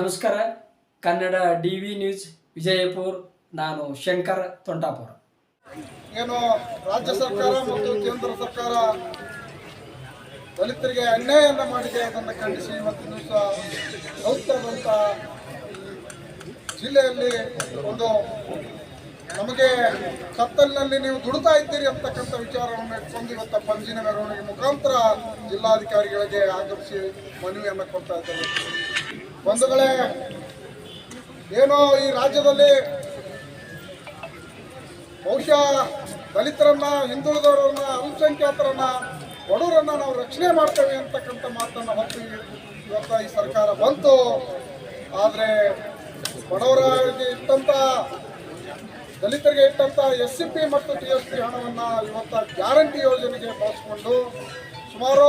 ನಮಸ್ಕಾರ. Kannada D V news, Vijayapur. ನಾನು ಶಂಕರ್ ತೊಂಟಾಪುರ ಏನು ರಾಜ್ಯ ಸರ್ಕಾರ ಮತ್ತು ಕೇಂದ್ರ ಸರ್ಕಾರ ದಲಿತರಿಗೆ ಅನ್ಯಾಯವನ್ನು ಮಾಡಿದೆ ಅದನ್ನು ಖಂಡಿಸಿ ಮತ್ತು ದಿವಸ ರೌತರದಂಥ ಜಿಲ್ಲೆಯಲ್ಲಿ ಒಂದು ನಮಗೆ ಕತ್ತಲಿನಲ್ಲಿ ನೀವು ದುಡಿತಾ ಇದ್ದೀರಿ ಅಂತಕ್ಕಂಥ ವಿಚಾರವನ್ನು ಇಟ್ಕೊಂಡು ಇವತ್ತು ಪಂಜಿನ ಮೆರವಣಿಗೆ ಮುಖಾಂತರ ಜಿಲ್ಲಾಧಿಕಾರಿಗಳಿಗೆ ಆಗಮಿಸಿ ಮನವಿಯನ್ನು ಕೊಡ್ತಾ ಇದ್ದಾರೆ. ಬಂಧುಗಳೇ, ಏನೋ ಈ ರಾಜ್ಯದಲ್ಲಿ ಬಹುಶಃ ದಲಿತರನ್ನ, ಹಿಂದುಳಿದವರನ್ನ, ಅಲ್ಪಸಂಖ್ಯಾತರನ್ನ, ಬಡವರನ್ನ ನಾವು ರಕ್ಷಣೆ ಮಾಡ್ತೇವೆ ಅಂತಕ್ಕಂಥ ಮಾತನ್ನು ಹೊತ್ತು ಇವತ್ತ ಈ ಸರ್ಕಾರ ಬಂತು. ಆದರೆ ಬಡವರಿಗೆ ಇಟ್ಟಂಥ ದಲಿತರಿಗೆ ಇಟ್ಟಂಥ ಎಸ್ ಸಿ ಪಿ ಮತ್ತು ಟಿ ಎಸ್ ಪಿ ಹಣವನ್ನು ಇವತ್ತ ಗ್ಯಾರಂಟಿ ಯೋಜನೆಗೆ ಬಳಸಿಕೊಂಡು ಸುಮಾರು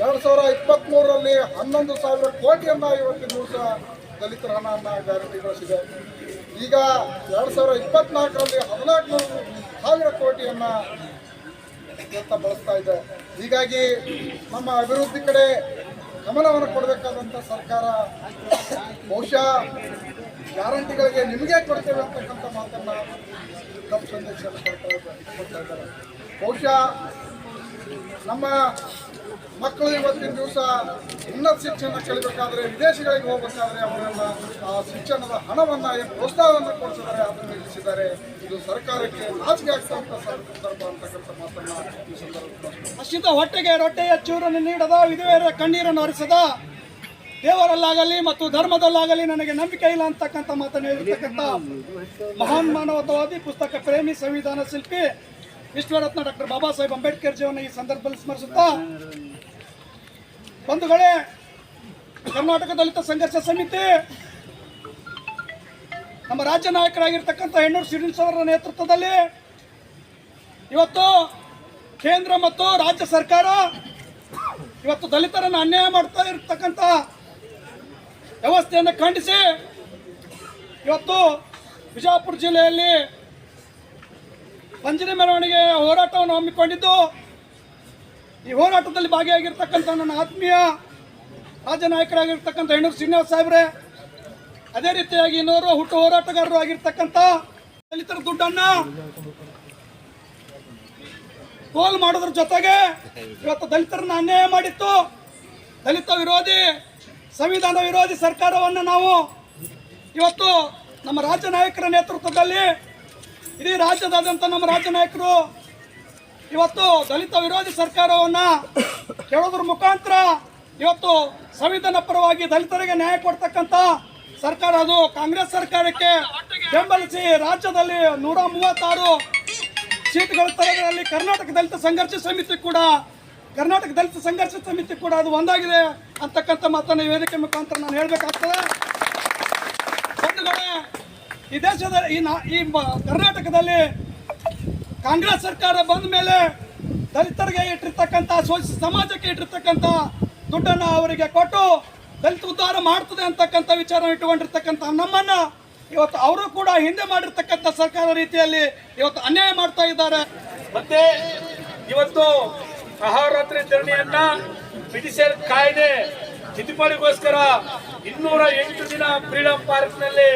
ಎರಡು ಸಾವಿರ ಇಪ್ಪತ್ತ್ಮೂರರಲ್ಲಿ ಹನ್ನೊಂದು ಸಾವಿರ ಕೋಟಿಯನ್ನ ಇವತ್ತಿನ ದಿವಸ ದಲಿತರ ಹಣವನ್ನು ಗ್ಯಾರಂಟಿಗೊಳಿಸಿದೆ. ಈಗ ಎರಡು ಸಾವಿರ ಇಪ್ಪತ್ನಾಲ್ಕರಲ್ಲಿ ಹದಿನಾಲ್ಕು ಸಾವಿರ ಕೋಟಿಯನ್ನು ಇವತ್ತ ಬಳಸ್ತಾ ಇದೆ. ಹೀಗಾಗಿ ನಮ್ಮ ಅಭಿವೃದ್ಧಿ ಕಡೆ ಗಮನವನ್ನು ಕೊಡಬೇಕಾದಂಥ ಸರ್ಕಾರ, ಬಹುಶಃ ಗ್ಯಾರಂಟಿಗಳಿಗೆ ನಿಮಗೆ ಕೊಡ್ತೇವೆ ಅಂತಕ್ಕಂಥ ಮಾತನ್ನು ತಪ್ಪು ಸಂದೇಶ ಬಹುಶಃ ನಮ್ಮ ಮಕ್ಕಳು ಇವತ್ತಿನ ದಿವಸ ಉನ್ನತ ಶಿಕ್ಷಣ ಕಲಿಬೇಕಾದ್ರೆ ವಿದೇಶಗಳಿಗೆ ಹೋಗಬೇಕಾದ್ರೆ ಅವರೆಲ್ಲ ಆ ಶಿಕ್ಷಣದ ಹಣವನ್ನು ಪ್ರೋತ್ಸಾಹವನ್ನು ಕೊಡಿಸಿದ್ದಾರೆ ಅದನ್ನು ನಿಲ್ಲಿಸಿದ್ದಾರೆ. ಇದು ಸರ್ಕಾರಕ್ಕೆ ನಾಚಿಕೆ ಆಗ್ತಕ್ಕಂಥ ಸಂದರ್ಭ ಅಂತಕ್ಕಂಥ ಮಾತನ್ನು ಈ ಸಂದರ್ಭ ಹಸಿದ ಹೊಟ್ಟೆಗೆ ರೊಟ್ಟೆಯ ಚೂರನ್ನು ನೀಡದ ವಿಧವೆಯರ ಕಣ್ಣೀರನ್ನು ಹರಿಸದ. ದೇವರಲ್ಲಾಗಲಿ ಮತ್ತು ಧರ್ಮದಲ್ಲಾಗಲಿ ನನಗೆ ನಂಬಿಕೆ ಇಲ್ಲ ಅಂತಕ್ಕಂಥ ಮಾತನ್ನು ಹೇಳಿರ್ತಕ್ಕಂಥ ಮಹಾನ್ ಮಾನವತಾವಾದಿ ಪುಸ್ತಕ ಪ್ರೇಮಿ ಸಂವಿಧಾನ ಶಿಲ್ಪಿ ವಿಶ್ವರತ್ನ ಡಾಕ್ಟರ್ ಬಾಬಾ ಸಾಹೇಬ್ ಅಂಬೇಡ್ಕರ್ ಜೀವನ ಈ ಸಂದರ್ಭದಲ್ಲಿ ಸ್ಮರಿಸುತ್ತಾ ಬಂಧುಗಳೇ ಕರ್ನಾಟಕ ದಲಿತ ಸಂಘರ್ಷ ಸಮಿತಿ ನಮ್ಮ ರಾಜ್ಯ ನಾಯಕರಾಗಿರ್ತಕ್ಕಂಥ ಹೆಣ್ಣೂರು ಶ್ರೀನಿವಾಸ ಅವರ ನೇತೃತ್ವದಲ್ಲಿ ಇವತ್ತು ಕೇಂದ್ರ ಮತ್ತು ರಾಜ್ಯ ಸರ್ಕಾರ ಇವತ್ತು ದಲಿತರನ್ನು ಅನ್ಯಾಯ ಮಾಡ್ತಾ ಇರತಕ್ಕಂಥ ವ್ಯವಸ್ಥೆಯನ್ನು ಖಂಡಿಸಿ ಇವತ್ತು ಬಿಜಾಪುರ ಜಿಲ್ಲೆಯಲ್ಲಿ ಪಂಜರಿ ಮೆರವಣಿಗೆ ಹೋರಾಟವನ್ನು ಹಮ್ಮಿಕೊಂಡಿದ್ದು ಈ ಹೋರಾಟದಲ್ಲಿ ಭಾಗಿಯಾಗಿರ್ತಕ್ಕಂಥ ನನ್ನ ಆತ್ಮೀಯ ರಾಜ್ಯ ನಾಯಕರಾಗಿರ್ತಕ್ಕಂಥ ಹೆಣ್ಣೂರು ಶ್ರೀನಿವಾಸ ಸಾಹೇಬ್ರೆ, ಅದೇ ರೀತಿಯಾಗಿ ಇನ್ನೋರು ಹುಟ್ಟು ಹೋರಾಟಗಾರರು ಆಗಿರ್ತಕ್ಕಂಥ ದಲಿತರ ದುಡ್ಡನ್ನು ಕೋಲ್ ಮಾಡೋದ್ರ ಜೊತೆಗೆ ಇವತ್ತು ದಲಿತರನ್ನ ಅನ್ಯಾಯ ಮಾಡಿತ್ತು. ದಲಿತ ವಿರೋಧಿ, ಸಂವಿಧಾನ ವಿರೋಧಿ ಸರ್ಕಾರವನ್ನು ನಾವು ಇವತ್ತು ನಮ್ಮ ರಾಜ್ಯ ನಾಯಕರ ನೇತೃತ್ವದಲ್ಲಿ ಇಡೀ ರಾಜ್ಯದಾದ್ಯಂತ ನಮ್ಮ ರಾಜ್ಯ ನಾಯಕರು ಇವತ್ತು ದಲಿತ ವಿರೋಧಿ ಸರ್ಕಾರವನ್ನು ಕೇಳೋದ್ರ ಮುಖಾಂತರ ಇವತ್ತು ಸಂವಿಧಾನ ಪರವಾಗಿ ದಲಿತರಿಗೆ ನ್ಯಾಯ ಕೊಡ್ತಕ್ಕಂಥ ಸರ್ಕಾರ ಅದು. ಕಾಂಗ್ರೆಸ್ ಸರ್ಕಾರಕ್ಕೆ ಬೆಂಬಲಿಸಿ ರಾಜ್ಯದಲ್ಲಿ ನೂರ ಮೂವತ್ತಾರು ಸೀಟ್ಗಳ ತರದಲ್ಲಿ ಕರ್ನಾಟಕ ದಲಿತ ಸಂಘರ್ಷ ಸಮಿತಿ ಕೂಡ, ಕರ್ನಾಟಕ ದಲಿತ ಸಂಘರ್ಷ ಸಮಿತಿ ಕೂಡ ಅದು ಒಂದಾಗಿದೆ ಅಂತಕ್ಕಂಥ ಮಾತನ್ನು ವೇದಿಕೆ ಮುಖಾಂತರ ನಾನು ಹೇಳಬೇಕಾಗ್ತದೆ. ಬಂಧುಗಳೇ ಈ ದೇಶದ, ಈ ಕರ್ನಾಟಕದಲ್ಲಿ ಕಾಂಗ್ರೆಸ್ ಸರ್ಕಾರ ಬಂದ ಮೇಲೆ ದಲಿತರಿಗೆ ಇಟ್ಟಿರ್ತಕ್ಕಂಥ ಶೋಷಿತ ಸಮಾಜಕ್ಕೆ ಇಟ್ಟಿರ್ತಕ್ಕಂಥ ದುಡ್ಡನ್ನು ಅವರಿಗೆ ಕೊಟ್ಟು ದಲಿತ ಉದ್ಧಾರ ಮಾಡ್ತದೆ ಅಂತಕ್ಕಂಥ ವಿಚಾರ ಇಟ್ಟುಕೊಂಡಿರ್ತಕ್ಕಂಥ ನಮ್ಮನ್ನ ಇವತ್ತು ಅವರು ಕೂಡ ಹಿಂದೆ ಮಾಡಿರ್ತಕ್ಕಂಥ ಸರ್ಕಾರ ರೀತಿಯಲ್ಲಿ ಇವತ್ತು ಅನ್ಯಾಯ ಮಾಡ್ತಾ ಇದ್ದಾರೆ. ಮತ್ತೆ ಇವತ್ತು ಅಹೋರಾತ್ರಿ ಧರಣಿಯನ್ನ ಪಿಟಿಷನ್ ಕಾಯ್ದೆ ತಿದ್ದುಪಡಿಗೋಸ್ಕರ ಇನ್ನೂರ ಎಂಟು ದಿನ ಫ್ರೀಡಂ ಪಾರ್ಕ್ನಲ್ಲಿ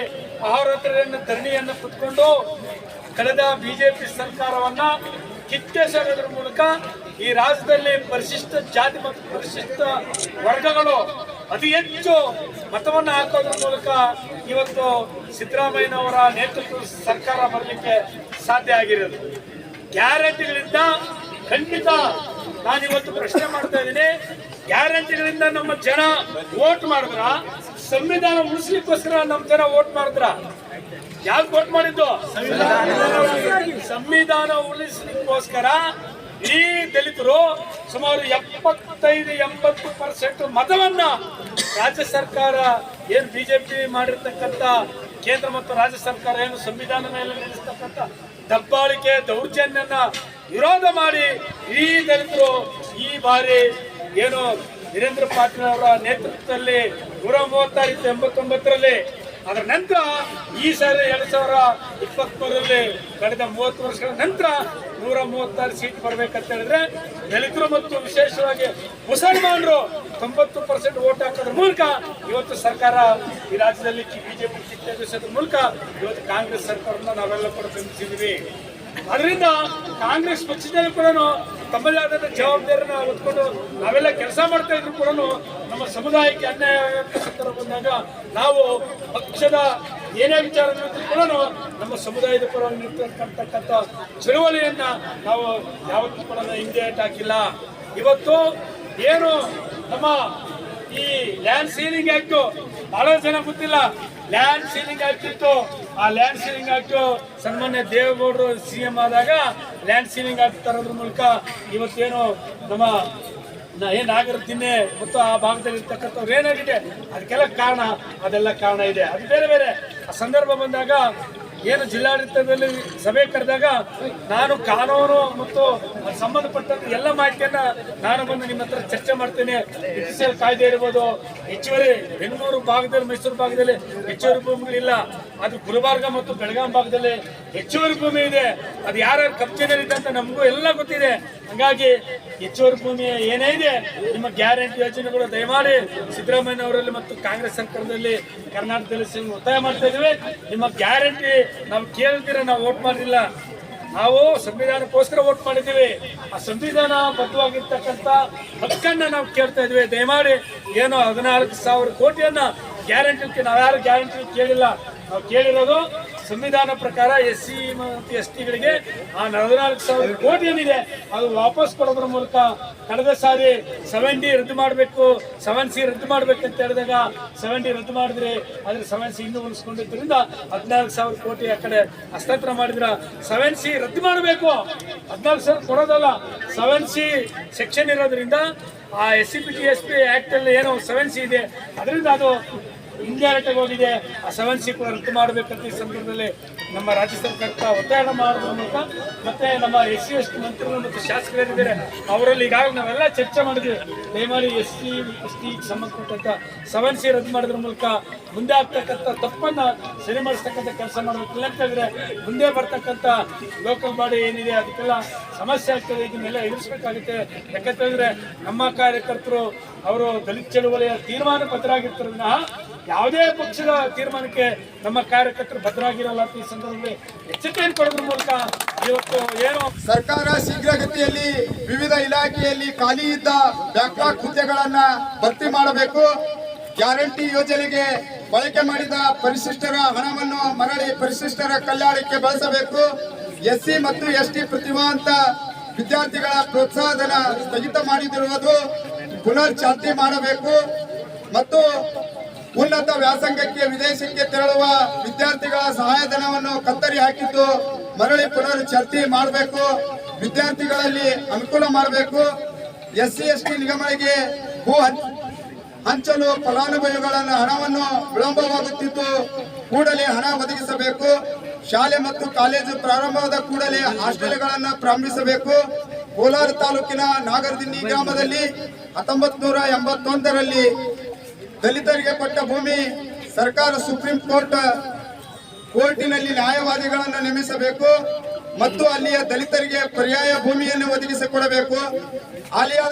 ಅಹೋರಾತ್ರಿಯನ್ನು ಧರಣಿಯನ್ನು ಕುತ್ಕೊಂಡು ಕಳೆದ ಬಿಜೆಪಿ ಸರ್ಕಾರವನ್ನ ಕಿತ್ತೆಸೆಯೋದ್ರ ಮೂಲಕ ಈ ರಾಜ್ಯದಲ್ಲಿ ಪರಿಶಿಷ್ಟ ಜಾತಿ ಮತ್ತು ಪರಿಶಿಷ್ಟ ವರ್ಗಗಳು ಅತಿ ಹೆಚ್ಚು ಮತವನ್ನು ಹಾಕೋದ್ರ ಮೂಲಕ ಇವತ್ತು ಸಿದ್ದರಾಮಯ್ಯನವರ ನೇತೃತ್ವದ ಸರ್ಕಾರ ಬರಲಿಕ್ಕೆ ಸಾಧ್ಯ ಆಗಿರೋದು. ಗ್ಯಾರಂಟಿಗಳಿಂದ ಖಂಡಿತ ನಾನಿವತ್ತು ಪ್ರಶ್ನೆ ಮಾಡ್ತಾ ಇದ್ದೀನಿ. ಗ್ಯಾರಂಟಿಗಳಿಂದ ನಮ್ಮ ಜನ ವೋಟ್ ಮಾಡಿದ್ರ ಸಂವಿಧಾನ ಉಳಿಸ್ಲಿಕ್ಕೋಸ್ಕರ ನಮ್ ಜನ ವೋಟ್ ಮಾಡಿದ್ರ? ಯಾಕೆ ವೋಟ್ ಮಾಡಿದ್ದು? ಸಂವಿಧಾನ ಉಳಿಸ್ಲಿಕ್ಕೋಸ್ಕರ ಈ ದಲಿತರು ಸುಮಾರು ಎಪ್ಪತ್ತೈದು, ಎಂಬತ್ತು ಪರ್ಸೆಂಟ್ ಮತವನ್ನ ರಾಜ್ಯ ಸರ್ಕಾರ ಏನು ಬಿಜೆಪಿ ಮಾಡಿರ್ತಕ್ಕಂಥ ಕೇಂದ್ರ ಮತ್ತು ರಾಜ್ಯ ಸರ್ಕಾರ ಏನು ಸಂವಿಧಾನ ಮೇಲೆ ನಡೆಸ್ತಕ್ಕಂಥ ದಬ್ಬಾಳಿಕೆ ದೌರ್ಜನ್ಯನ ವಿರೋಧ ಮಾಡಿ ಈ ದಲಿತರು ಈ ಬಾರಿ ಏನು ವೀರೇಂದ್ರ ಪಾಟೀಲ್ ಅವರ ನೇತೃತ್ವದಲ್ಲಿ ನೂರ ಮೂವತ್ತಾರು ಎಂಬತ್ತೊಂಬತ್ತರಲ್ಲಿ, ಅದರ ನಂತರ ಈ ಸಾರಿ ಎರಡು ಸಾವಿರ ಇಪ್ಪತ್ಮೂರರಲ್ಲಿ ಕಳೆದ ಮೂವತ್ತು ವರ್ಷಗಳ ನಂತರ ನೂರ ಮೂವತ್ತಾರು ಸೀಟ್ ಬರ್ಬೇಕಂತ ಹೇಳಿದ್ರೆ, ದಲಿತರು ಮತ್ತು ವಿಶೇಷವಾಗಿ ಮುಸಲ್ಮಾನರು ತೊಂಬತ್ತು ಪರ್ಸೆಂಟ್ ವೋಟ್ ಹಾಕೋದ್ರ ಮೂಲಕ ಇವತ್ತು ಸರ್ಕಾರ ಈ ರಾಜ್ಯದಲ್ಲಿ ಬಿಜೆಪಿ ಕಿತ್ತೆಬ್ಬಿಸೋದ್ರ ಮೂಲಕ ಇವತ್ತು ಕಾಂಗ್ರೆಸ್ ಸರ್ಕಾರವನ್ನು ನಾವೆಲ್ಲ ಕೂಡ ಅದರಿಂದ ಕಾಂಗ್ರೆಸ್ ಪಕ್ಷದಲ್ಲಿ ಕೂಡ ತಮ್ಮದೇ ಆದ ಜವಾಬ್ದಾರಿನ ಹೊತ್ಕೊಂಡು ನಾವೆಲ್ಲ ಕೆಲಸ ಮಾಡ್ತಾ ಇದ್ರು ಕೂಡ ನಮ್ಮ ಸಮುದಾಯಕ್ಕೆ ಅನ್ಯಾಯ ಬಂದಾಗ ನಾವು ಪಕ್ಷದ ಏನೇ ವಿಚಾರ ಕೂಡ ನಮ್ಮ ಸಮುದಾಯದ ಪರವಾಗಿ ನಿಂತಿರ್ತಕ್ಕಂಥ ಚಳುವಳಿಯನ್ನ ನಾವು ಯಾವತ್ತೂ ಕೂಡ ಹಿಂದೆ ಹಾಕಿಲ್ಲ. ಇವತ್ತು ಏನು ನಮ್ಮ ಈ ಲ್ಯಾಂಡ್ ಸೀಲಿಂಗ್ ಆಕ್ಟು ಬಹಳ ಜನ ಗೊತ್ತಿಲ್ಲ. ಲ್ಯಾಂಡ್ ಸೀಲಿಂಗ್ ಆಗ್ತಿತ್ತು. ಆ ಲ್ಯಾಂಡ್ ಸೀಲಿಂಗ್ ಆಕ್ಟು ಸನ್ಮಾನ್ಯ ದೇವೇಗೌಡರು ಸಿ ಎಂ ಆದಾಗ ಲ್ಯಾಂಡ್ ಸೀಲಿಂಗ್ ಆಕ್ಟ್ ತರೋದ್ರ ಮೂಲಕ ಇವತ್ತೇನು ನಮ್ಮ ಏನು ನಾಗರ ದಿನ್ನೆ ಮತ್ತು ಆ ಭಾಗದಲ್ಲಿ ಇರ್ತಕ್ಕಂಥವ್ರು ಏನಾಗಿದೆ? ಅದಕ್ಕೆಲ್ಲ ಕಾರಣ, ಅದೆಲ್ಲ ಕಾರಣ ಇದೆ. ಅದು ಬೇರೆ ಬೇರೆ. ಆ ಸಂದರ್ಭ ಬಂದಾಗ ಏನು ಜಿಲ್ಲಾಡಳಿತದಲ್ಲಿ ಸಭೆ ಕರೆದಾಗ ನಾನು ಕಾನೂನು ಮತ್ತು ಸಂಬಂಧಪಟ್ಟಂತ ಎಲ್ಲ ಮಾಹಿತಿಯನ್ನ ನಾನು ಬಂದು ನಿಮ್ಮ ಹತ್ರ ಚರ್ಚೆ ಮಾಡ್ತೇನೆ. ಎಲ್ ಕಾಯ್ದೆ ಇರ್ಬೋದು, ಹೆಚ್ಚುವರಿ ಬೆಂಗಳೂರು ಭಾಗದಲ್ಲಿ, ಮೈಸೂರು ಭಾಗದಲ್ಲಿ ಹೆಚ್ಚುವರಿ ಭೂಮಿಗಳಿಲ್ಲ. ಅದು ಗುಲ್ಬರ್ಗ ಮತ್ತು ಬೆಳಗಾಂ ಭಾಗದಲ್ಲಿ ಹೆಚ್ಚುವರಿ ಭೂಮಿ ಇದೆ. ಅದು ಯಾರ್ಯಾರು ಕಬ್ಜೆನಲ್ಲಿದೆ ಅಂತ ನಮಗೂ ಎಲ್ಲ ಗೊತ್ತಿದೆ. ಹಂಗಾಗಿ ಹೆಚ್ಚುವರಿ ಭೂಮಿ ಏನೇ ಇದೆ, ನಿಮ್ಮ ಗ್ಯಾರಂಟಿ ಯೋಜನೆಗಳು ದಯಮಾಡಿ ಸಿದ್ದರಾಮಯ್ಯ ಅವರಲ್ಲಿ ಮತ್ತು ಕಾಂಗ್ರೆಸ್ ಸರ್ಕಾರದಲ್ಲಿ ಕರ್ನಾಟಕದಲ್ಲಿ ಒತ್ತಾಯ ಮಾಡ್ತಾ ಇದ್ದೀವಿ. ನಿಮ್ಮ ಗ್ಯಾರಂಟಿ ನಾವು ಕೇಳ್ತೀರ, ನಾವು ವೋಟ್ ಮಾಡಿಲ್ಲ. ನಾವು ಸಂವಿಧಾನಕ್ಕೋಸ್ಕರ ವೋಟ್ ಮಾಡಿದ್ದೀವಿ. ಆ ಸಂವಿಧಾನ ಬದ್ಧವಾಗಿರ್ತಕ್ಕಂಥ ಹಕ್ಕನ್ನ ನಾವು ಕೇಳ್ತಾ ಇದ್ವಿ. ದಯಮಾಡಿ ಏನು ಹದಿನಾಲ್ಕು ಸಾವಿರ ಕೋಟಿಯನ್ನ ಗ್ಯಾರಂಟಿ ನಾವ್ಯಾರು ಗ್ಯಾರಂಟಿ ಕೇಳಿಲ್ಲ. ನಾವು ಕೇಳಿರೋದು, ಸಂವಿಧಾನ ಪ್ರಕಾರ ಎಸ್ ಸಿ ಮತ್ತು ಎಸ್ ಟಿಗಳಿಗೆ ಆ ನಲವತ್ನಾಲ್ಕು ಸಾವಿರ ಕೋಟಿ ಏನಿದೆ, ಅದು ವಾಪಸ್ ಕೊಡೋದ್ರ ಮೂಲಕ ಕಳೆದ ಸಾರಿ ಸೆವೆನ್ ಡಿ ರದ್ದು ಮಾಡಬೇಕು ಸೆವೆನ್ ಸಿ ರದ್ದು ಅಂತ ಹೇಳಿದಾಗ ಸೆವೆನ್ ಡಿ ರದ್ದು ಮಾಡಿದ್ರೆ ಆದ್ರೆ ಸೆವೆನ್ ಸಿ ಇನ್ನೂ ಉಳಿಸ್ಕೊಂಡಿದ್ದರಿಂದ ಹದಿನಾಲ್ಕು ಸಾವಿರ ಕೋಟಿ ಆ ಕಡೆ ಹಸ್ತಾಂತರ ಮಾಡಿದ್ರ ಸೆವೆನ್ ಸಿ ರದ್ದು ಮಾಡಬೇಕು. ಹದಿನಾಲ್ಕು ಸಾವಿರ ಕೊಡೋದಲ್ಲ ಸೆವೆನ್ ಸಿ ಸೆಕ್ಷನ್ ಇರೋದ್ರಿಂದ ಆ S C P T S P act ಅಲ್ಲಿ ಏನೋ ಸೆವೆನ್ ಸಿ ಇದೆ, ಅದರಿಂದ ಅದು ಇಂಡೈರೆಕ್ಟ್ ಆಗಿ ಹೋಗಿದೆ ಆ ಸೆವೆನ್ ಸಿ ಕೂಡ ರದ್ದು ಮಾಡಬೇಕಂತ ಈ ಸಂದರ್ಭದಲ್ಲಿ ನಮ್ಮ ರಾಜ್ಯ ಸರ್ಕಾರಕ್ಕೆ ಒತ್ತಾಯ ಮಾಡೋದ್ರ ಮೂಲಕ ಮತ್ತೆ ನಮ್ಮ ಎಸ್ ಸಿ, ಎಸ್ ಟಿ ಮಂತ್ರಿಗಳು ಮತ್ತು ಶಾಸಕರೇನಿದ್ದಾರೆ ಅವರಲ್ಲಿ ಈಗಾಗಲೇ ನಾವೆಲ್ಲ ಚರ್ಚೆ ಮಾಡಿದ್ವಿ. ದಯಮಾಡಿ ಎಸ್ ಸಿ, ಎಸ್ ಟಿ ಸಂಬಂಧಪಟ್ಟಂತ ಸೆವೆನ್ ಸಿ ರದ್ದು ಮಾಡಿದ್ರ ಮೂಲಕ ಮುಂದೆ ಆಗ್ತಕ್ಕಂಥ ತಪ್ಪನ್ನ ಸರಿ ಮಾಡಿಸ್ತಕ್ಕಂಥ ಕೆಲಸ ಮಾಡಬೇಕು ಇಲ್ಲ ಅಂತ ಹೇಳಿದ್ರೆ, ಮುಂದೆ ಬರ್ತಕ್ಕಂಥ ಲೋಕಲ್ ಬಾಡಿ ಏನಿದೆ, ಅದಕ್ಕೆಲ್ಲ ಸಮಸ್ಯೆ ಆಗ್ತದೆ ಇದನ್ನೆಲ್ಲ ಎದುರಿಸಬೇಕಾಗುತ್ತೆ. ಯಾಕಂತ ಹೇಳಿದ್ರೆ ನಮ್ಮ ಕಾರ್ಯಕರ್ತರು, ಅವರು ದಲಿತ ಚಳುವಳಿಯ ತೀರ್ಮಾನ ಪತ್ರ ವಿನಃ ಯಾವುದೇ ಪಕ್ಷದ ತೀರ್ಮಾನಕ್ಕೆ ನಮ್ಮ ಕಾರ್ಯಕರ್ತರು ಭದ್ರಾಗಿರಲ್ಲ ಅಂತ ಈ ಸಂದರ್ಭದಲ್ಲಿ ಎಚ್ಚರಿಕೆಯನ್ನು ಕೊಡೋದ್ರ ಮೂಲಕ ಇವತ್ತು ಏನು ಸರ್ಕಾರ ಶೀಘ್ರಗತಿಯಲ್ಲಿ ವಿವಿಧ ಇಲಾಖೆಯಲ್ಲಿ ಖಾಲಿ ಇದ್ದ ಬ್ಯಾಕ್ಲಾಗ್ ಹುದ್ದೆಗಳನ್ನ ಭರ್ತಿ ಮಾಡಬೇಕು. ಗ್ಯಾರಂಟಿ ಯೋಜನೆಗೆ ಬಳಕೆ ಮಾಡಿದ ಪರಿಶಿಷ್ಟರ ಹಣವನ್ನು ಮರಳಿ ಪರಿಶಿಷ್ಟರ ಕಲ್ಯಾಣಕ್ಕೆ ಬಳಸಬೇಕು. ಎಸ್ಸಿ ಮತ್ತು ಎಸ್ ಟಿ ಪ್ರತಿಭಾವಂತ ವಿದ್ಯಾರ್ಥಿಗಳ ಪ್ರೋತ್ಸಾಹಧನ ಸ್ಥಗಿತ ಮಾಡಿದಿರುವುದು ಪುನರ್ ಚಾಲ್ತಿ ಮಾಡಬೇಕು. ಮತ್ತು ಉನ್ನತ ವ್ಯಾಸಂಗಕ್ಕೆ ವಿದೇಶಕ್ಕೆ ತೆರಳುವ ವಿದ್ಯಾರ್ಥಿಗಳ ಸಹಾಯಧನವನ್ನು ಕತ್ತರಿ ಹಾಕಿದ್ದು ಮರಳಿ ಪುನರ್ ಚರ್ಚೆ ಮಾಡಬೇಕು. ವಿದ್ಯಾರ್ಥಿಗಳಲ್ಲಿ ಅನುಕೂಲ ಮಾಡಬೇಕು. ಎಸ್ ಸಿ ಎಸ್ ಟಿ ನಿಗಮಗಳಿಗೆ ಭೂ ಹಂಚ್- ಹಂಚಲು ಫಲಾನುಭವಿಗಳನ್ನು ಹಣವನ್ನು ವಿಳಂಬವಾಗುತ್ತಿದ್ದು ಕೂಡಲೇ ಹಣ ಒದಗಿಸಬೇಕು. ಶಾಲೆ ಮತ್ತು ಕಾಲೇಜು ಪ್ರಾರಂಭವಾದ ಕೂಡಲೇ ಹಾಸ್ಟೆಲ್ಗಳನ್ನು ಪ್ರಾರಂಭಿಸಬೇಕು. ಕೋಲಾರ ತಾಲೂಕಿನ ನಾಗರದಿನ್ನಿ ಗ್ರಾಮದಲ್ಲಿ ಹತ್ತೊಂಬತ್ತು ನೂರ ಎಂಬತ್ತೊಂದರಲ್ಲಿ ದಲಿತರಿಗೆ ಕೊಟ್ಟ ಭೂಮಿ ಸರ್ಕಾರ ಸುಪ್ರೀಂ ಕೋರ್ಟ್ ಕೋರ್ಟಿನಲ್ಲಿ ನ್ಯಾಯವಾದಿಗಳನ್ನು ನೇಮಿಸಬೇಕು ಮತ್ತು ಅಲ್ಲಿಯ ದಲಿತರಿಗೆ ಪರ್ಯಾಯ ಭೂಮಿಯನ್ನು ಒದಗಿಸಿಕೊಡಬೇಕು. ಅಲ್ಲಿಯ